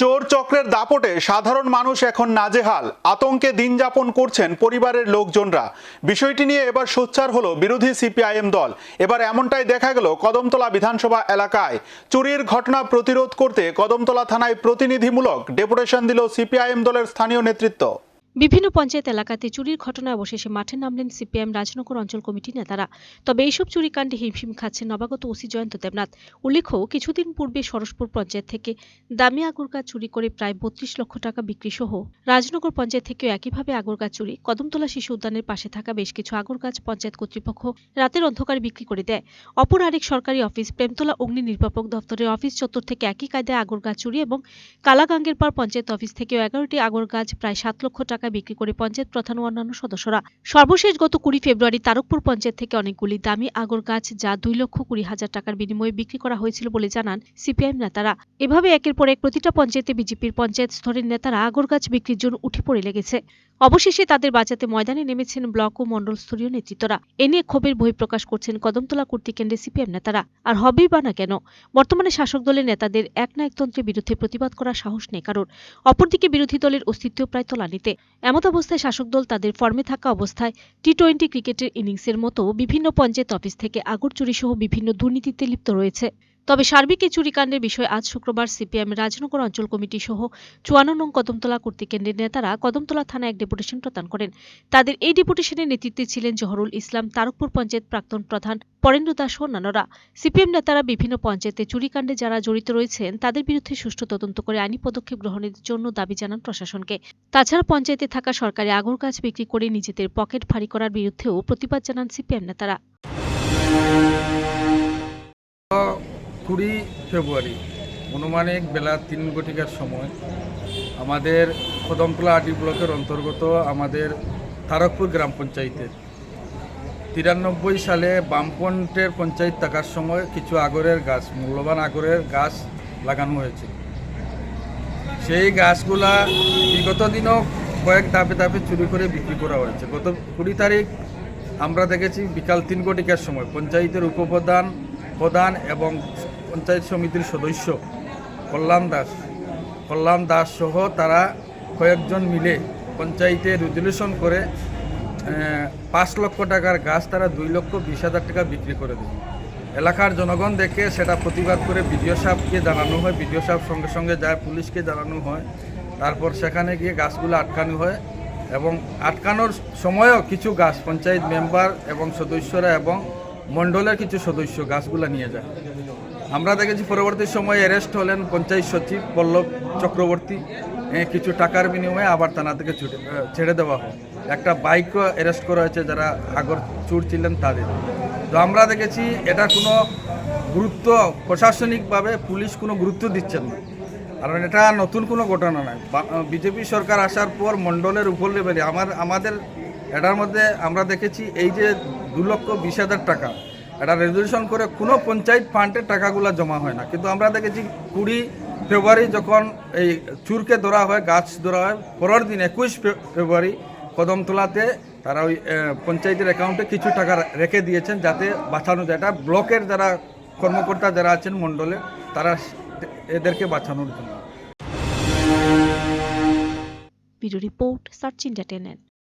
চোর চক্রের দাপটে সাধারণ মানুষ এখন নাজেহাল। আতঙ্কে দিন যাপন করছেন পরিবারের লোকজনরা। বিষয়টি নিয়ে এবার সোচ্চার হলো বিরোধী সিপিআইএম দল। এবার এমনটাই দেখা গেল কদমতলা বিধানসভা এলাকায়। চুরির ঘটনা প্রতিরোধ করতে কদমতলা থানায় প্রতিনিধিমূলক ডেপুটেশন দিল সিপিআইএম দলের স্থানীয় নেতৃত্ব। বিভিন্ন পঞ্চায়েত এলাকাতে চুরির ঘটনায় অবশেষে মাঠে নামলেন সিপিএম রাজনগর অঞ্চল কমিটির নেতারা। তবে এইসব চুরিকাণ্ডে হিমশিম খাচ্ছেন নবাগত ওসি জয়ন্ত দেবনাথ। উল্লেখ্য, কিছুদিন পূর্বে সরসপুর পঞ্চায়েত থেকে দামি আগর গাছ চুরি করে প্রায় বত্রিশ লক্ষ টাকা বিক্রি সহ রাজনগর পঞ্চায়েত থেকেও একইভাবে আগর গাছ চুরি, কদমতলা শিশু উদ্যানের পাশে থাকা বেশ কিছু আগর গাছ পঞ্চায়েত কর্তৃপক্ষ রাতের অন্ধকারে বিক্রি করে দেয়। অপর আরেক সরকারি অফিস প্রেমতলা অগ্নি নির্বাপক দপ্তরের অফিস চত্বর থেকে একই কায়দায় আগর গাছ চুরি এবং কালাগাঙ্গের পর পঞ্চায়েত অফিস থেকেও এগারোটি আগর গাছ প্রায় সাত লক্ষ টাকা বিক্রি করে পঞ্চায়েত প্রধান ও অন্যান্য সদস্যরা। সর্বশেষ গত কুড়ি ফেব্রুয়ারি তারকপুর পঞ্চায়েত থেকে অনেকগুলি দামি আগর গাছ, যা দুই লক্ষ কুড়ি হাজার টাকার বিনিময়ে বিক্রি করা হয়েছিল বলে জানান সিপিআইএম নেতারা। এভাবে একের পর এক প্রতিটা পঞ্চায়েতে বিজেপির পঞ্চায়েত স্তরের নেতারা আগর গাছ বিক্রির জন্য উঠে পড়ে লেগেছে। অবশেষে তাদের বাঁচাতে ময়দানে নেমেছেন ব্লক ও মন্ডল স্তরীয় নেতৃত্বরা। এ নিয়ে ক্ষোভের বহিঃপ্রকাশ করছেন কদমতলা কর্তৃ কেন্দ্রে সিপিএম নেতারা। আর হবেই বা না কেন, বর্তমানে শাসক দলের নেতাদের এক না একতন্ত্রের বিরুদ্ধে প্রতিবাদ করার সাহস নেই কারোর। অপরদিকে বিরোধী দলের অস্তিত্ব প্রায় তলানিতে। এমত অবস্থায় শাসক দল তাদের ফর্মে থাকা অবস্থায় টি টোয়েন্টি ক্রিকেটের ইনিংসের মতো বিভিন্ন পঞ্চায়েত অফিস থেকে আগরচুরি সহ বিভিন্ন দুর্নীতিতে লিপ্ত রয়েছে। তবে সার্বিক এই চুরিকাণ্ডের বিষয়ে আজ শুক্রবার সিপিএম রাজনগর অঞ্চল কমিটি সহ চুয়ান্ন নং কদমতলা কর্তৃকেন্দ্রের নেতারা কদমতলা থানায় এক ডেপুটেশন প্রদান করেন। তাদের এই ডেপুটেশনের নেতৃত্বে ছিলেন জহরুল ইসলাম, তারকপুর পঞ্চায়েত প্রাক্তন প্রধান পরেন্দ্র দাস ও অন্যান্যরা। সিপিএম নেতারা বিভিন্ন পঞ্চায়েতে চুরিকাণ্ডে যারা জড়িত রয়েছেন, তাদের বিরুদ্ধে সুষ্ঠু তদন্ত করে আইনি পদক্ষেপ গ্রহণের জন্য দাবি জানান প্রশাসনকে। তাছাড়া পঞ্চায়েতে থাকা সরকারি আগর গাছ বিক্রি করে নিজেদের পকেট ভারী করার বিরুদ্ধেও প্রতিবাদ জানান সিপিএম নেতারা। কুড়ি ফেব্রুয়ারি অনুমানিক বেলা তিন ঘটিকার সময় আমাদের কদমতলা আটি ব্লকের অন্তর্গত আমাদের তারকপুর গ্রাম পঞ্চায়েতের তিরানব্বই সালে বামপন্টের পঞ্চায়েত থাকার সময় কিছু আগরের গাছ, মূল্যবান আগরের গাছ লাগানো হয়েছে। সেই গাছগুলা বিগত দিনও কয়েক ধাপে ধাপে চুরি করে বিক্রি করা হয়েছে। গত কুড়ি তারিখ আমরা দেখেছি বিকাল তিন কোটিকার সময় পঞ্চায়েতের উপপ্রধান, প্রধান এবং পঞ্চায়েত সমিতির সদস্য কল্যাণ দাস। কল্যাণ দাস সহ তারা কয়েকজন মিলে পঞ্চায়েতে রেজলিউশন করে পাঁচ লক্ষ টাকার গাছ তারা দুই লক্ষ বিশ হাজার টাকা বিক্রি করে দেয় এলাকার জনগণ দেখে সেটা প্রতিবাদ করে বিডিও সাহেবকে জানানো হয়, বিডিও সাহেব সঙ্গে সঙ্গে যায় পুলিশকে জানানো হয়। তারপর সেখানে গিয়ে গাছগুলো আটকানো হয় এবং আটকানোর সময়ও কিছু গাছ পঞ্চায়েত মেম্বার এবং সদস্যরা এবং মণ্ডলের কিছু সদস্য গাছগুলো নিয়ে যায়। আমরা দেখেছি পরবর্তী সময়ে অ্যারেস্ট হলেন পঞ্চায়েত সচিব পল্লব চক্রবর্তী। কিছু টাকার বিনিময়ে আবার থানা থেকে ছুটে ছেড়ে দেওয়া হয়। একটা বাইকও অ্যারেস্ট করা হয়েছে যারা আগর চুর ছিলেন তাদের। তো আমরা দেখেছি এটা কোনো গুরুত্ব, প্রশাসনিকভাবে পুলিশ কোনো গুরুত্ব দিচ্ছেন না। কারণ এটা নতুন কোনো ঘটনা নয়। বিজেপি সরকার আসার পর মণ্ডলের উপর লেভেলে আমার, আমাদের এটার মধ্যে আমরা দেখেছি এই যে দু লক্ষ বিশ হাজার টাকা এটা রেজলিউশন করে কোনো পঞ্চায়েত ফান্ডের টাকাগুলো জমা হয় না। কিন্তু আমরা দেখেছি কুড়ি ফেব্রুয়ারি যখন এই চুরকে ধরা হয়, গাছ ধরা হয়, পরের দিন একুশ ফেব্রুয়ারি কদমতলাতে তারা ওই পঞ্চায়েতের অ্যাকাউন্টে কিছু টাকা রেখে দিয়েছেন যাতে বাঁচানো যায়। এটা ব্লকের যারা কর্মকর্তা যারা আছেন মণ্ডলে, তারা এদেরকে বাঁচানোর জন্য। রিপোর্ট